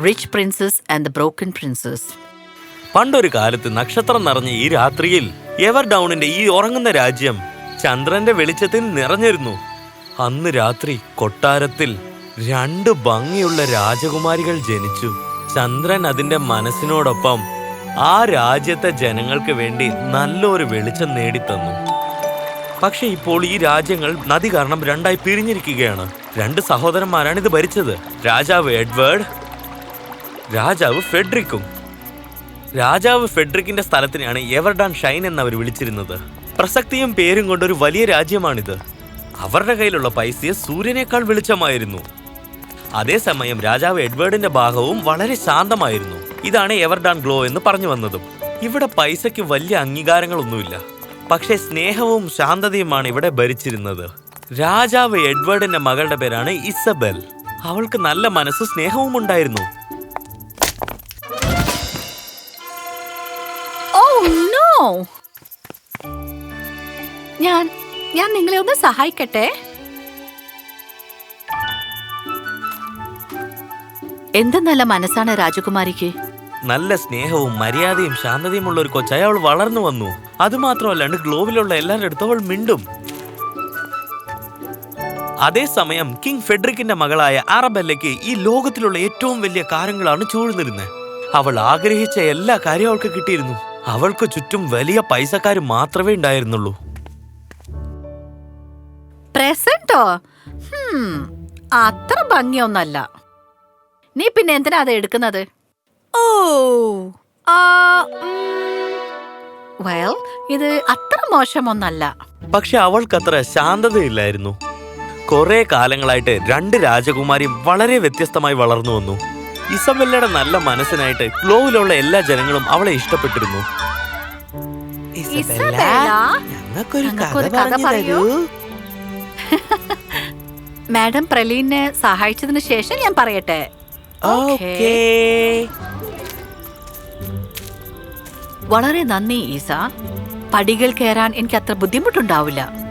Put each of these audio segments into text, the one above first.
Rich princess and the Broken Princess. പണ്ടൊരു കാലത്ത് നക്ഷത്രം നിറഞ്ഞ ഈ രാത്രിയിൽ എവർ ഡൗണിന്റെ ഈ ഉറങ്ങുന്ന രാജ്യം ചന്ദ്രന്റെ വെളിച്ചത്തിൽ നിറഞ്ഞിരുന്നു. അന്ന് രാത്രി കൊട്ടാരത്തിൽ രണ്ട് ഭംഗിയുള്ള രാജകുമാരികൾ ജനിച്ചു. ചന്ദ്രൻ അതിന്റെ മനസ്സിനോടൊപ്പം ആ രാജ്യത്തെ ജനങ്ങൾക്ക് വേണ്ടി നല്ലൊരു വെളിച്ചം നേടിത്തന്നു. പക്ഷെ ഇപ്പോൾ ഈ രാജ്യങ്ങൾ നദി കാരണം രണ്ടായി പിരിഞ്ഞിരിക്കുകയാണ്. രണ്ട് സഹോദരന്മാരാണ് ഇത് ഭരിച്ചത്. രാജാവ് എഡ്വേർഡ് രാജാവ് ഫെഡറിക്കും രാജാവ് ഫെഡ്രിക്കിന്റെ സ്ഥലത്തിനെയാണ് എവർഡാൻ ഷൈൻ എന്ന് അവർ വിളിച്ചിരുന്നത്. പ്രസക്തിയും പേരും കൊണ്ടൊരു വലിയ രാജ്യമാണിത്. അവരുടെ കയ്യിലുള്ള പൈസയെ സൂര്യനേക്കാൾ വെളിച്ചമായിരുന്നു. അതേസമയം രാജാവ് എഡ്വേർഡിന്റെ ഭാഗവും വളരെ ശാന്തമായിരുന്നു. ഇതാണ് എവർഡാൻ ഗ്ലോ എന്ന് പറഞ്ഞു വന്നതും. ഇവിടെ പൈസയ്ക്ക് വലിയ അംഗീകാരങ്ങളൊന്നുമില്ല. പക്ഷേ സ്നേഹവും ശാന്തതയുമാണ് ഇവിടെ ഭരിച്ചിരുന്നത്. രാജാവ് എഡ്വേർഡിന്റെ മകളുടെ പേരാണ് ഇസബൽ. അവൾക്ക് നല്ല മനസ്സും സ്നേഹവും ഉണ്ടായിരുന്നു. ഞാൻ ഞാൻ നിങ്ങളെ ഒന്ന് സഹായിക്കട്ടെ? എന്ത് നല്ല മനസ്സാണ് രാജകുമാരിക്ക്. നല്ല സ്നേഹവും മര്യാദയും ശാന്തതയും ഉള്ള ഒരു കൊച്ചായി അവൾ വളർന്നു വന്നു. അതുമാത്രമല്ലാണ്ട് ഗ്ലോബിലുള്ള എല്ലാവരുടെ അടുത്തും അവൾ മിണ്ടും. അതേസമയം കിങ് ഫെഡറിക്കിന്റെ മകളായ അറബല്ലയ്ക്ക് ഈ ലോകത്തിലുള്ള ഏറ്റവും വലിയ കാര്യങ്ങളാണ് ചൂഴ്ന്നിരുന്നത്. അവൾ ആഗ്രഹിച്ച എല്ലാ കാര്യവും അവൾക്ക് കിട്ടിയിരുന്നു. അവൾക്ക് ചുറ്റും വലിയ പൈസക്കാർ മാത്രമേ ഉണ്ടായിരുന്നുള്ളൂ. പ്രസന്റോ? അത്ര ഭംഗിയൊന്നല്ല. നീ പിന്നെ എന്തിനാ അത് എടുക്കുന്നത്? ഓ വെൽ ഇത് അത്ര മോശമൊന്നല്ല. പക്ഷെ അവൾക്കത്ര ശാന്തതയില്ലായിരുന്നു. കുറെ കാലങ്ങളായിട്ട് രണ്ട് രാജകുമാരി വളരെ വ്യത്യസ്തമായി വളർന്നു വന്നു. ഇസബെല്ലയുടെ നല്ല മനസ്സിനായിട്ട് ഗ്ലോവിലുള്ള എല്ലാ ജനങ്ങളും അവളെ ഇഷ്ടപ്പെട്ടിരുന്നു. ഇസബെല്ല, ഞങ്ങൾക്കൊരു ഞങ്ങൾക്കൊരു കഥ പറയൂ. മാഡം പ്രലീനെ സഹായിച്ചതിന് ശേഷം ഞാൻ പറയട്ടെ. ഓക്കേ. വളരെ നന്ദി ഈസ. പടികൾ കയറാൻ എനിക്ക് അത്ര ബുദ്ധിമുട്ടുണ്ടാവില്ല.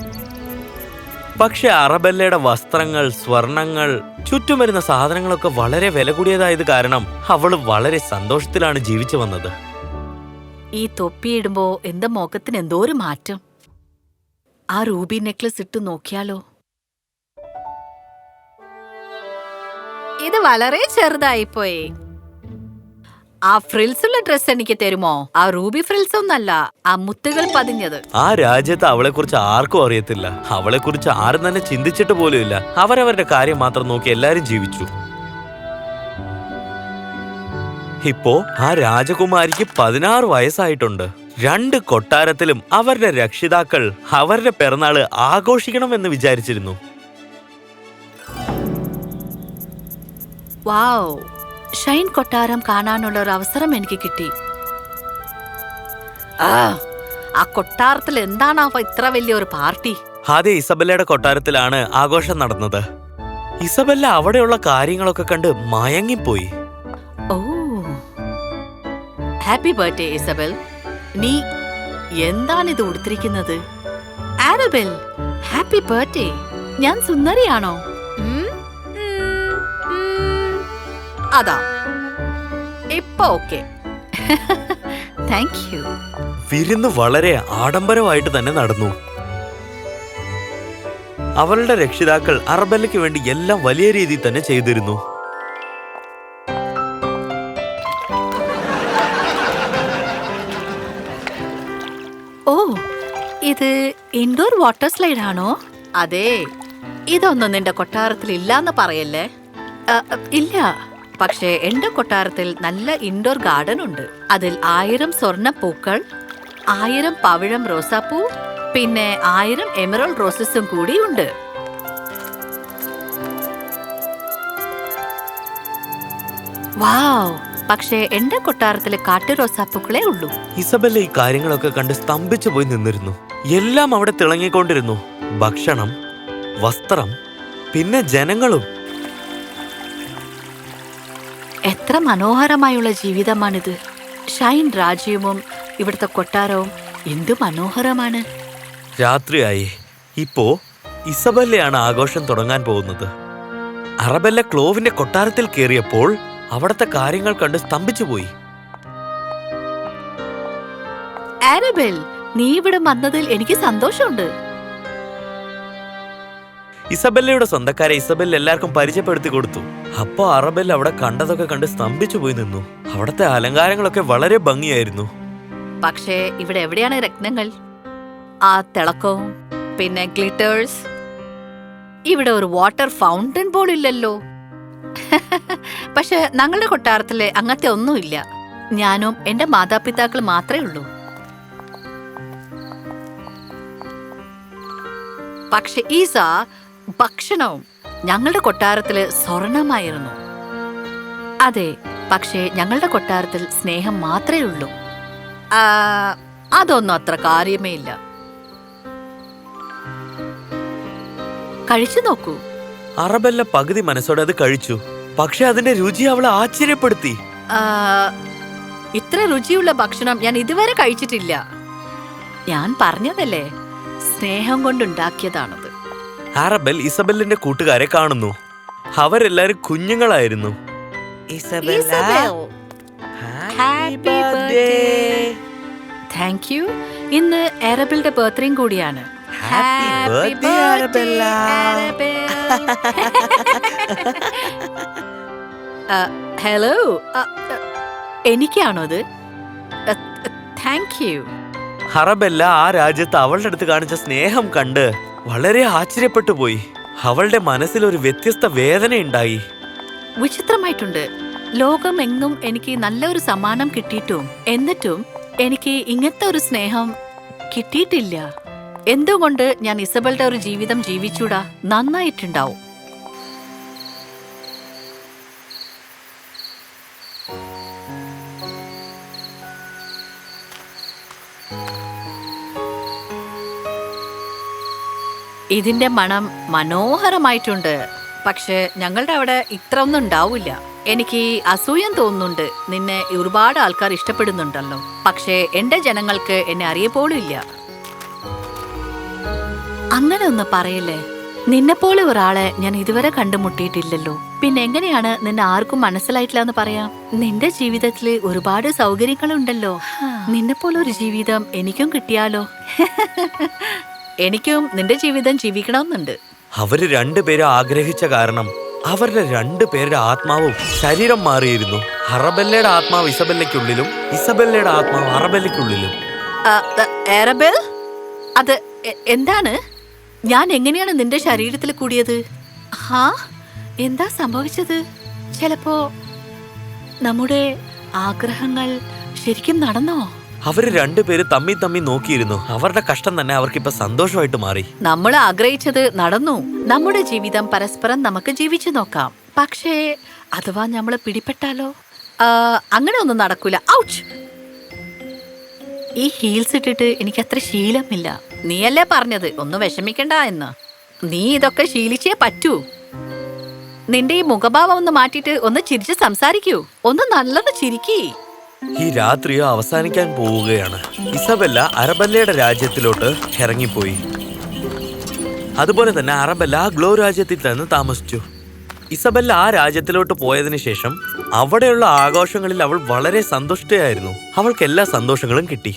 പക്ഷെ അറബെല്ലയുടെ വസ്ത്രങ്ങൾ സ്വർണങ്ങൾ ചുറ്റും വരുന്ന സാധനങ്ങളൊക്കെ വളരെ വില കൂടിയതായത് കാരണം അവൾ വളരെ സന്തോഷത്തിലാണ് ജീവിച്ചു വന്നത്. ഈ തൊപ്പിയിടുമ്പോ എന്റെ മുഖത്തിന് എന്തോ ഒരു മാറ്റം? ആ റൂബി നെക്ലസ് ഇട്ട് നോക്കിയാലോ? ഇത് വളരെ ചെറുതായിപ്പോയി. ആ ഫ്രിൽസ് ഉള്ള ഡ്രസ് എനിക്ക് തരുമോ? ആ റൂബി ഫ്രിൽസ് ഒന്നല്ല ആ മുത്തുകൾ പതിഞ്ഞത്. ആ രാജ്യത്ത് അവളെ കുറിച്ച് ആർക്കും അറിയത്തില്ല. അവളെ കുറിച്ച് ആരും തന്നെ ചിന്തിച്ചിട്ട് പോലുമില്ല അവരവരുടെ കാര്യം മാത്രം നോക്കി എല്ലാരും ജീവിച്ചു. ഇപ്പോ ആ രാജകുമാരിക്ക് പതിനാറ് വയസ്സായിട്ടുണ്ട്. രണ്ട് കൊട്ടാരത്തിലും അവരുടെ രക്ഷിതാക്കൾ അവരുടെ പിറന്നാൾ ആഘോഷിക്കണമെന്ന് വിചാരിച്ചിരുന്നു. വാവ് ഷൈൻ കൊട്ടാരം കാണാനുള്ള ഒരു അവസരം എനിക്ക് കിട്ടി. ആ ആ കൊട്ടാരത്തിൽ എന്താണ് ഇത്ര വലിയ ഒരു പാർട്ടി? അതെ ഇസബല്ലയുടെ കൊട്ടാരത്തിലാണ് ആഘോഷം നടന്നത്. ഇസബല്ല അവിടെയുള്ള കാര്യങ്ങളൊക്കെ കണ്ട് മയങ്ങിപ്പോയി. Oh happy birthday Isabel. നീ എന്താണിത് ഉടുത്തിരിക്കുന്നത്? ആനബൽ ഹാപ്പി ബർത്ത്ഡേ. ഞാൻ സുന്ദരിയാണോ? അതാ. ഇപ്പൊ ഓക്കെ. താങ്ക് യു വിരുന്ന് വളരെ ആഡംബരമായിട്ട് തന്നെ നടന്നു. അവളുടെ രക്ഷിതാക്കൾ അറബല്ലയ്ക്ക് വേണ്ടി എല്ലാം വലിയ രീതിയിൽ തന്നെ ചെയ്തിരുന്നു. ഓ ഇത് ഇൻഡോർ വാട്ടർ സ്ലൈഡ് ആണോ? അതെ. ഇതൊന്നും നിന്റെ കൊട്ടാരത്തിൽ ഇല്ലാന്ന് പറയല്ലേ? ഇല്ല. പക്ഷേ എന്റെ കൊട്ടാരത്തിൽ നല്ല ഇൻഡോർ ഗാർഡൻ ഉണ്ട്. അതിൽ ആയിരം സ്വർണ പൂക്കൾ ആയിരം പവിഴം റോസാപ്പൂ പിന്നെ ആയിരം എമറൽ റോസസും കൂടി ഉണ്ട്. വാവ്! പക്ഷേ എന്റെ കൊട്ടാരത്തിലെ കാട്ടു റോസാപ്പൂക്കളേ ഉള്ളൂ. ഇസബല്ല ഈ കാര്യങ്ങളൊക്കെ കണ്ട് സ്തംഭിച്ചു പോയി നിന്നിരുന്നു. എല്ലാം അവിടെ തിളങ്ങിക്കൊണ്ടിരുന്നു. ഭക്ഷണം വസ്ത്രം പിന്നെ ജനങ്ങളും. എത്ര മനോഹരമായുള്ള ജീവിതമാണിത്. ഷൈൻ രാജ്യവും ഇവിടുത്തെ കൊട്ടാരവും എന്ത് മനോഹരമാണ്. രാത്രിയായി. ഇപ്പോ ഇസബല്ലയാണ് ആഘോഷം തുടങ്ങാൻ പോകുന്നത്. അറബല്ല ക്ലോവിന്റെ കൊട്ടാരത്തിൽ കയറിയപ്പോൾ അവിടത്തെ കാര്യങ്ങൾ കണ്ട് സ്തംഭിച്ചു പോയി. ആരബെൽ നീ ഇവിടെ വന്നതിൽ എനിക്ക് സന്തോഷമുണ്ട്. ഇസബെല്ലയുടെ സ്വന്തക്കാരെ ഇസബെല്ല എല്ലാവർക്കും പരിചയപ്പെടുത്തി കൊടുത്തു. അപ്പോ അറബെല്ല അവിടെ കണ്ടതൊക്കെ കണ്ട് സ്തംഭിച്ചു പോയി നിന്നു. അവിടത്തെ അലങ്കാരങ്ങളൊക്കെ വളരെ ഭംഗിയായിരുന്നു. പക്ഷേ ഇവിടെ എവിടെയാണ് രത്നങ്ങൾ? ആ തിളക്കവും പിന്നെ ഗ്ലിറ്റേഴ്സ്. ഇവിടെ ഒരു വാട്ടർ ഫൗണ്ടൻ പോലില്ലല്ലോ പക്ഷെ ഞങ്ങളുടെ കൊട്ടാരത്തിൽ അങ്ങനത്തെ ഒന്നുമില്ല. ഞാനും എന്റെ മാതാപിതാക്കൾ മാത്രമേ ഉള്ളൂ. പക്ഷെ ഈസ ഭക്ഷണവും ഞങ്ങളുടെ കൊട്ടാരത്തിൽ സ്വർണമായിരുന്നു. അതെ പക്ഷേ ഞങ്ങളുടെ കൊട്ടാരത്തിൽ സ്നേഹം മാത്രമേ ഉള്ളൂ. അതൊന്നും അത്ര കാര്യമേ ഇല്ല. കഴിച്ചു നോക്കൂ. അറബെല്ല പകുതി മനസ്സോടെ അത് കഴിച്ചു. പക്ഷെ അതിന്റെ രുചി അവളെ ആശ്ചര്യപ്പെടുത്തി. ഇത്ര രുചിയുള്ള ഭക്ഷണം ഞാൻ ഇതുവരെ കഴിച്ചിട്ടില്ല. ഞാൻ പറഞ്ഞതല്ലേ സ്നേഹം കൊണ്ടുണ്ടാക്കിയതാണത്. അറബൽ ഇസബെല്ലിന്റെ കൂട്ടുകാരെ കാണുന്നു. അവരെല്ലാരും കുഞ്ഞുങ്ങളായിരുന്നു. താങ്ക് യു ഇന്ന് എറബിളുടെ ബർത്ത്ഡേയും കൂടിയാണ്. ഹലോ. എനിക്കാണോ അത്? താങ്ക് യു ഹറബെല്ല ആ രാജ്യത്ത് അവളുടെ അടുത്ത് കാണിച്ച സ്നേഹം കണ്ട് വളരെ ആശ്ചര്യപ്പെട്ടു പോയി. അവളുടെ മനസ്സിൽ ഒരു വ്യത്യസ്ത വേദനയുണ്ടായി. വിചിത്രമായിട്ടുണ്ട്. ലോകമെങ്ങും എനിക്ക് നല്ലൊരു സമ്മാനം കിട്ടിയിട്ടും എന്നിട്ടും എനിക്ക് ഇങ്ങനത്തെ ഒരു സ്നേഹം കിട്ടിയിട്ടില്ല. എന്തുകൊണ്ട് ഞാൻ ഇസബളുടെ ഒരു ജീവിതം ജീവിച്ചൂടാ? നന്നായിട്ടുണ്ടാവും. ഇതിന്റെ മണം മനോഹരമായിട്ടുണ്ട്. പക്ഷെ ഞങ്ങളുടെ അവിടെ ഇത്ര ഒന്നും ഉണ്ടാവില്ല. എനിക്ക് അസൂയം തോന്നുന്നുണ്ട്. നിന്നെ ഒരുപാട് ആൾക്കാർ ഇഷ്ടപ്പെടുന്നുണ്ടല്ലോ. പക്ഷേ എന്റെ ജനങ്ങൾക്ക് എന്നെ അറിയപ്പോലും ഇല്ല അങ്ങനെ ഒന്ന് പറയല്ലേ? നിന്നെപ്പോലെ ഒരാളെ ഞാൻ ഇതുവരെ കണ്ടുമുട്ടിയിട്ടില്ലല്ലോ. പിന്നെ എങ്ങനെയാണ് നിന്നെ ആർക്കും മനസ്സിലായിട്ടില്ല എന്ന് പറയാം? നിന്റെ ജീവിതത്തിൽ ഒരുപാട് സൗകര്യങ്ങളുണ്ടല്ലോ. നിന്നെപ്പോലെ ഒരു ജീവിതം എനിക്കും കിട്ടിയാലോ? എനിക്കും നിന്റെ ജീവിതം ജീവിക്കണമെന്നുണ്ട്. അവർ രണ്ടുപേരും ആഗ്രഹിച്ച കാരണം അവരുടെ രണ്ടുപേരുടെ ആത്മാവും ശരീരം മാറിയിരുന്നു. അറബെല്ലയുടെ ആത്മാവ് ഇസബെല്ലയ്ക്കുള്ളിലും ഇസബെല്ലയുടെ ആത്മാവ് അറബെല്ലയ്ക്കുള്ളിലും. അത് എന്താണ്? ഞാൻ എങ്ങനെയാണ് നിന്റെ ശരീരത്തിൽ കൂടിയത്? ഹാ എന്താ സംഭവിച്ചത്? ചിലപ്പോ നമ്മുടെ ആഗ്രഹങ്ങൾ ശരിക്കും നടന്നോ? അവർ രണ്ടുപേര് തമ്മി തമ്മി നോക്കിയിരുന്നു. അവരുടെ കഷ്ടം തന്നെ അവർക്കിപ്പോ സന്തോഷമായിട്ട് മാറി. നമ്മൾ ആഗ്രഹിച്ചത് നടന്നു. നമ്മുടെ ജീവിതം പരസ്പരം നമുക്ക് ജീവിച്ചു നോക്കാം. പക്ഷേ അഥവാ നമ്മൾ പിടിപ്പെട്ടാലോ അങ്ങനെ ഒന്നും നടക്കൂല. ഔച്ച്! ഈ ഹീൽസ് ഇട്ടിട്ട് എനിക്ക് അത്ര ശീലമില്ല. നീയല്ലേ പറഞ്ഞത്? ഒന്ന് വിഷമിക്കണ്ട എന്ന്. നീ ഇതൊക്കെ ശീലിച്ചേ പറ്റൂ. നിന്റെ ഈ മുഖഭാവം ഒന്ന് മാറ്റിയിട്ട് ഒന്ന് ചിരിച്ച് സംസാരിക്കൂ. ഒന്ന് നല്ലത് ചിരിക്കേ. ഈ രാത്രിയോ അവസാനിക്കാൻ പോവുകയാണ്. ഇസബെല്ല അറബല്ലയുടെ രാജ്യത്തിലോട്ട് ഇറങ്ങിപ്പോയി. അതുപോലെ തന്നെ അറബല്ല ഗ്ലോ രാജ്യത്തിൽ തന്നെ താമസിച്ചു. ഇസബെല്ല ആ രാജ്യത്തിലോട്ട് പോയതിനു ശേഷം അവിടെയുള്ള ആഘോഷങ്ങളിൽ അവൾ വളരെ സന്തുഷ്ടയായിരുന്നു. അവൾക്ക് എല്ലാ സന്തോഷങ്ങളും കിട്ടി.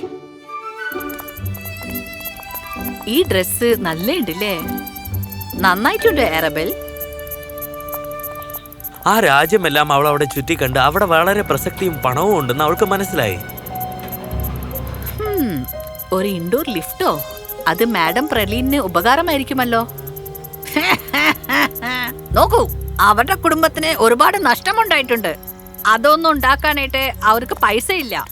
ഈ ഡ്രസ്സ് നല്ലുണ്ടല്ലേ നന്നായിട്ടുണ്ട് എറബൽ ആ രാജ്യമെല്ലാം അവൾ അവിടെ ചുറ്റി കണ്ട് അവിടെ വളരെ പ്രസക്തിയും പണവും ഉണ്ടെന്ന് അവൾക്ക് മനസ്സിലായി. ഒരു ഇൻഡോർ ലിഫ്റ്റോ? അത് മാഡം പ്രലീനിന് ഉപകാരമായിരിക്കുമല്ലോ. നോക്കൂ അവരുടെ കുടുംബത്തിന് ഒരുപാട് നഷ്ടമുണ്ടായിട്ടുണ്ട്. അതൊന്നും ഉണ്ടാക്കാനായിട്ട് അവർക്ക് പൈസ ഇല്ല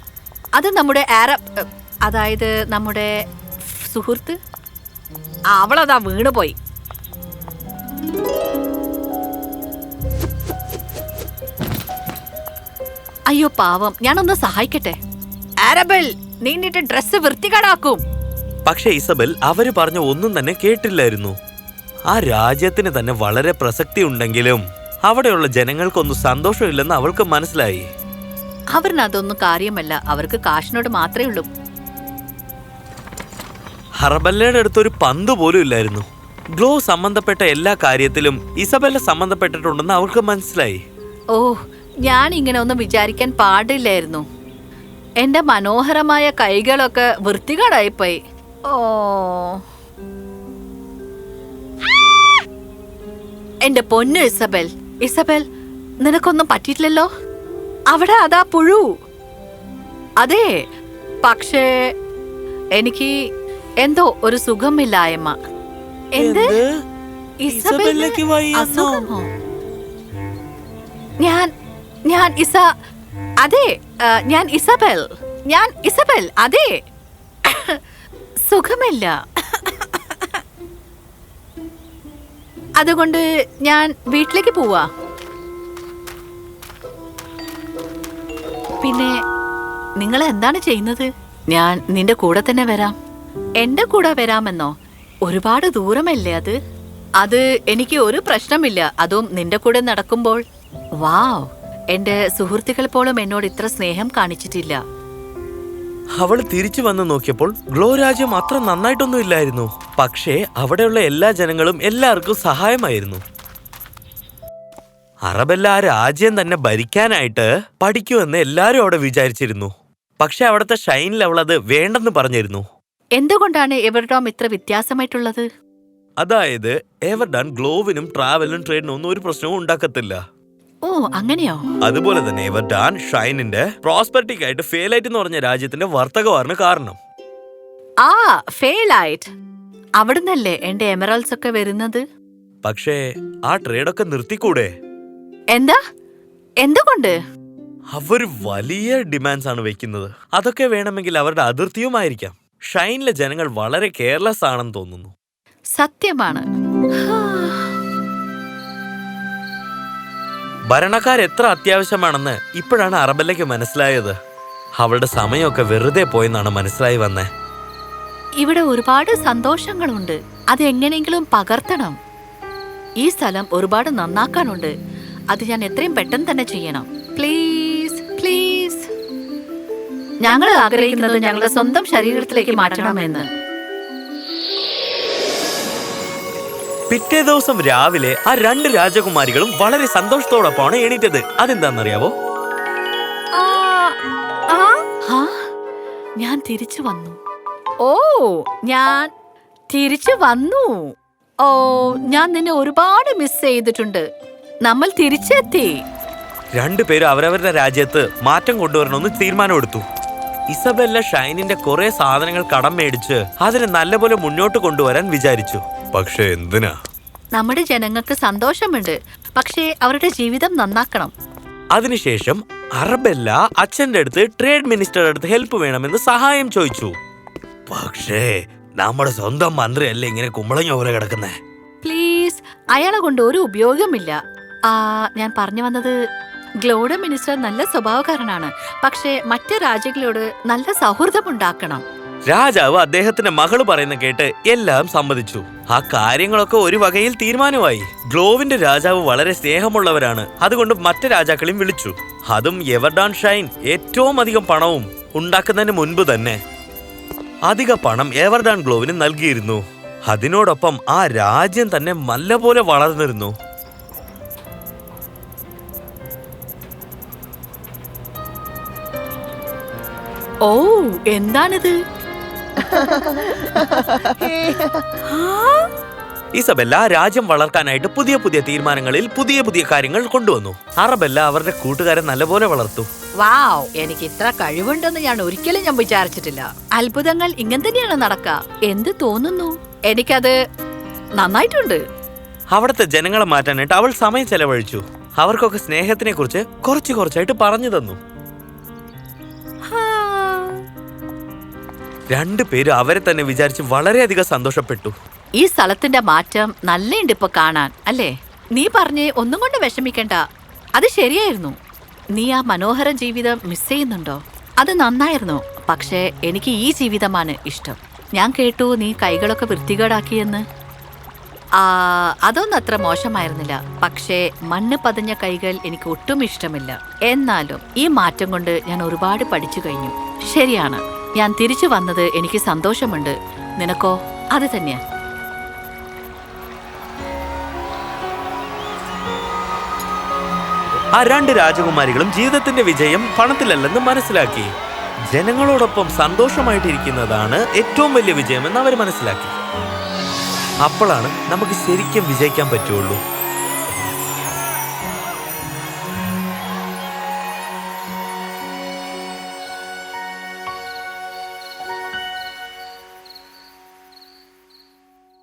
അത് നമ്മുടെ ആരബ് അതായത് നമ്മുടെ സുഹൃത്ത്? അവളതാ വീണുപോയി. അയ്യോ പാവം. ഞാനൊന്ന് സഹായിക്കട്ടെ? ആരബിൾ നീണ്ടിട്ട് ഡ്രസ് വൃത്തികേടാക്കും. പക്ഷെ ഇസബൽ അവർ പറഞ്ഞ ഒന്നും തന്നെ കേട്ടില്ലായിരുന്നു. ആ രാജ്യത്തിന് തന്നെ വളരെ പ്രസക്തി ഉണ്ടെങ്കിലും അവിടെയുള്ള ജനങ്ങൾക്കൊന്നും സന്തോഷമില്ലെന്ന് അവൾക്ക് മനസ്സിലായി. അവരിന് അതൊന്നും കാര്യമല്ല. അവർക്ക് കാശിനോട് മാത്രമേ ഉള്ളൂ. ഹർബല്ലയുടെ അടുത്തൊരു പന്ത് പോലും ഇല്ലായിരുന്നു. ഗ്ലോ സംബന്ധപ്പെട്ട എല്ലാ കാര്യത്തിലും ഇസബെല്ല സംബന്ധപ്പെട്ടിട്ടുണ്ടെന്ന് അവൾക്ക് മനസ്സിലായി. ഓ ഞാൻ ഇങ്ങനെ ഒന്നും വിചാരിക്കാൻ പാടില്ലായിരുന്നു. എന്റെ മനോഹരമായ കൈകളൊക്കെ വൃത്തികേടായിപ്പോയി. ഓ. എന്റെ പൊന്നു ഇസബൽ. ഇസബൽ നിനക്കൊന്നും പറ്റിയിട്ടില്ലല്ലോ? അവിടെ അതാ പുഴു. അതെ പക്ഷേ എനിക്ക് എന്തോ ഒരു സുഖമില്ലായ്മ. എന്ത്? ഞാൻ ഞാൻ ഇസ അതെ ഞാൻ ഇസബൽ ഞാൻ ഇസബൽ അതെ. സുഖമില്ല. അതുകൊണ്ട് ഞാൻ വീട്ടിലേക്ക് പോവാ. പിന്നെ നിങ്ങൾ എന്താണ് ചെയ്യുന്നത്? ഞാൻ നിന്റെ കൂടെ തന്നെ വരാം. എന്റെ കൂടെ വരാമെന്നോ? ഒരുപാട് ദൂരമല്ലേ അത്? അത് എനിക്ക് ഒരു പ്രശ്നമില്ല. അതും നിന്റെ കൂടെ നടക്കുമ്പോൾ. വാവ്. എന്റെ സുഹൃത്തുക്കൾ പോലും എന്നോട് ഇത്ര സ്നേഹം കാണിച്ചിട്ടില്ല. അവൾ തിരിച്ചു വന്ന് നോക്കിയപ്പോൾ ഗ്ലോ രാജ്യം അത്ര നന്നായിട്ടൊന്നും ഇല്ലായിരുന്നു. പക്ഷേ അവിടെയുള്ള എല്ലാ ജനങ്ങളും എല്ലാവർക്കും സഹായമായിരുന്നു. അറബെല്ല ആ രാജ്യം തന്നെ ഭരിക്കാനായിട്ട് പഠിക്കുമെന്ന് എല്ലാരും അവിടെ വിചാരിച്ചിരുന്നു. പക്ഷെ അവിടുത്തെ ഷൈനിൽ അവൾ അത് വേണ്ടെന്ന് പറഞ്ഞിരുന്നു. എന്തുകൊണ്ടാണ് എവർഡോം ഇത്ര വ്യത്യാസമായിട്ടുള്ളത്? അതായത് എവർഡാൻ ഗ്ലോവിനും ട്രാവലിനും ട്രേഡിനും ഒന്നും ഒരു പ്രശ്നവും ഉണ്ടാക്കത്തില്ല. ഓ അങ്ങനെയോ? അതുപോലെ തന്നെ ഇവർ ഡാൻ ഷൈനിന്റെ പ്രോസ്പെർട്ടിക്കായിട്ട് ഫെയിലായിട്ട് എന്ന് പറഞ്ഞ രാജ്യത്തിന്റെ വർത്തകമാണ് കാരണം. ആ ഫെയിലായിട്ട്. അവിടുന്നല്ലേ എന്റെ എമറൽസ് ഒക്കെ വരുന്നത്? പക്ഷേ ആ ട്രേഡ് ഒക്കെ നിർത്തിക്കൂടെ? എന്താ? എന്തുകൊണ്ട്? അവർ വലിയ ഡിമാൻഡ്സ് ആണ് വെക്കുന്നത് അതൊക്കെ വേണമെങ്കിൽ അവരുടെ അതിർത്തിയുമായിരിക്കാം. ഷൈനിലെ ജനങ്ങൾ വളരെ കെയർലെസ് ആണെന്ന് തോന്നുന്നു. സത്യമാണ്. ഭരണക്കാർ എത്ര അത്യാവശ്യമാണെന്ന് ഇപ്പോഴാണ് അറബല്ലയ്ക്ക് മനസ്സിലായത്. അവളുടെ സമയമൊക്കെ വെറുതെ പോയെന്നാണ് മനസ്സിലായി വന്നേ. ഇവിടെ ഒരുപാട് സന്തോഷങ്ങളുണ്ട്. അത് എങ്ങനെയെങ്കിലും പകർത്തണം. ഈ സ്ഥലം ഒരുപാട് നന്നാക്കാനുണ്ട്. അത് ഞാൻ എത്രയും പെട്ടെന്ന് തന്നെ ചെയ്യണം. Please please. ഞങ്ങൾ ആഗ്രഹിക്കുന്നത് ഞങ്ങളുടെ സ്വന്തം ശരീരത്തിലേക്ക് മാറ്റണമെന്ന്. പിറ്റേ ദിവസം രാവിലെ ആ രണ്ട് രാജകുമാരികളും വളരെ സന്തോഷത്തോടൊപ്പമാണ് എണീറ്റത്. അതെന്താണെന്നറിയാവോ ആ, ഞാൻ തിരിച്ചു വന്നു. ഓ ഞാൻ തിരിച്ചു വന്നു. ഓ ഞാൻ നിന്നെ ഒരുപാട് മിസ് ചെയ്തിട്ടുണ്ട്. നമ്മൾ തിരിച്ചെത്തി. രണ്ടുപേരും അവരവരുടെ രാജ്യത്ത് മാറ്റം കൊണ്ടുവരണമെന്ന് തീരുമാനമെടുത്തു. ഇസബെല്ല ഷൈനിന്റെ കുറെ സാധനങ്ങൾ കടം മേടിച്ച് അതിനെ നല്ലപോലെ മുന്നോട്ട് കൊണ്ടുവരാൻ വിചാരിച്ചു. പക്ഷെ എന്തിനാ? നമ്മുടെ ജനങ്ങൾക്ക് സന്തോഷമുണ്ട്. പക്ഷേ അവരുടെ ജീവിതം നന്നാക്കണം. അതിനുശേഷം അറബെല്ല അച്ഛന്റെ അടുത്ത് ട്രേഡ് മിനിസ്റ്ററുടെ അടുത്ത് ഹെൽപ്പ് വേണമെന്ന് സഹായം ചോദിച്ചു. പക്ഷേ നമ്മുടെ സ്വന്തം മന്ത്രിയല്ലേ ഇങ്ങനെ കുമ്പളഞ്ഞ പോലെ കിടക്കുന്നേ? പ്ലീസ് അയാളെ കൊണ്ട് ഒരു ഉപയോഗമില്ല. ആ ഞാൻ പറഞ്ഞു വന്നത് ഗ്ലോഡ മിനിസ്റ്റർ നല്ല സ്വഭാവക്കാരനാണ്. പക്ഷേ മറ്റു രാജ്യങ്ങളോട് നല്ല സൗഹൃദമുണ്ടാക്കണം. രാജാവ് അദ്ദേഹത്തിന്റെ മകൾ പറയുന്ന കേട്ട് എല്ലാം സമ്മതിച്ചു. ആ കാര്യങ്ങളൊക്കെ ഒരു വകയിൽ തീരുമാനമായി. ഗ്ലോവിന്റെ രാജാവ് വളരെ സ്നേഹമുള്ളവരാണ്. അതുകൊണ്ട് മറ്റു രാജാക്കളെയും വിളിച്ചു. അതും എവർഡാൻ ഷൈൻ ഏറ്റവും അധികം പണവും ഉണ്ടാക്കുന്നതിന് മുൻപ് തന്നെ. അധിക പണം എവർഡാൻ ഗ്ലോവിന് നൽകിയിരുന്നു. അതിനോടൊപ്പം ആ രാജ്യം തന്നെ നല്ലപോലെ വളർന്നിരുന്നു. ഓ എന്താണിത്? ഇസബെല്ല രാജ്യം വളർത്താനായിട്ട് പുതിയ പുതിയ തീരുമാനങ്ങളിൽ പുതിയ പുതിയ കാര്യങ്ങൾ കൊണ്ടുവന്നു. അറബെല്ല അവരുടെ കൂട്ടുകാരെ നല്ലപോലെ വളർത്തു. വാവ് എനിക്ക് ഇത്ര കഴിവുണ്ടെന്ന് ഞാൻ ഒരിക്കലും ഞാൻ വിചാരിച്ചിട്ടില്ല. അത്ഭുതങ്ങൾ ഇങ്ങനെ തന്നെയാണ് നടക്ക എന്ത് തോന്നുന്നു? എനിക്കത് നന്നായിട്ടുണ്ട്. അവിടുത്തെ ജനങ്ങളെ മാറ്റാനായിട്ട് അവൾ സമയം ചെലവഴിച്ചു. അവർക്കൊക്കെ സ്നേഹത്തിനെ കുറിച്ച് കുറച്ച് കുറച്ചായിട്ട് പറഞ്ഞു തന്നു. രണ്ടുപേരും അവരെ തന്നെ വിചാരിച്ച് വളരെയധികം സന്തോഷപ്പെട്ടു. ഈ സ്ഥലത്തിന്റെ മാറ്റം നല്ലുണ്ട് ഇപ്പൊ കാണാൻ അല്ലേ? നീ പറഞ്ഞേ ഒന്നും കൊണ്ട് വിഷമിക്കണ്ട. അത് ശരിയായിരുന്നു. നീ ആ മനോഹര ജീവിതം മിസ് ചെയ്യുന്നുണ്ടോ? അത് നന്നായിരുന്നു പക്ഷേ എനിക്ക് ഈ ജീവിതമാണ് ഇഷ്ടം. ഞാൻ കേട്ടു നീ കൈകളൊക്കെ വൃത്തികേടാക്കിയെന്ന്. ആ അതൊന്നും അത്ര മോശമായിരുന്നില്ല പക്ഷേ മണ്ണ് പതിഞ്ഞ കൈകൾ എനിക്ക് ഒട്ടും ഇഷ്ടമില്ല. എന്നാലും ഈ മാറ്റം കൊണ്ട് ഞാൻ ഒരുപാട് പഠിച്ചു കഴിഞ്ഞു. ശരിയാണ്. ഞാൻ തിരിച്ചു വന്നത് എനിക്ക് സന്തോഷമുണ്ട്. നിനക്കോ? അത് തന്നെയാ. ആ രണ്ട് രാജകുമാരികളും ജീവിതത്തിന്റെ വിജയം പണത്തിലല്ലെന്ന് മനസ്സിലാക്കി. ജനങ്ങളോടൊപ്പം സന്തോഷമായിട്ടിരിക്കുന്നതാണ് ഏറ്റവും വലിയ വിജയമെന്ന് അവർ മനസ്സിലാക്കി. അപ്പോഴാണ് നമുക്ക് ശരിക്കും വിജയിക്കാൻ പറ്റുള്ളൂ.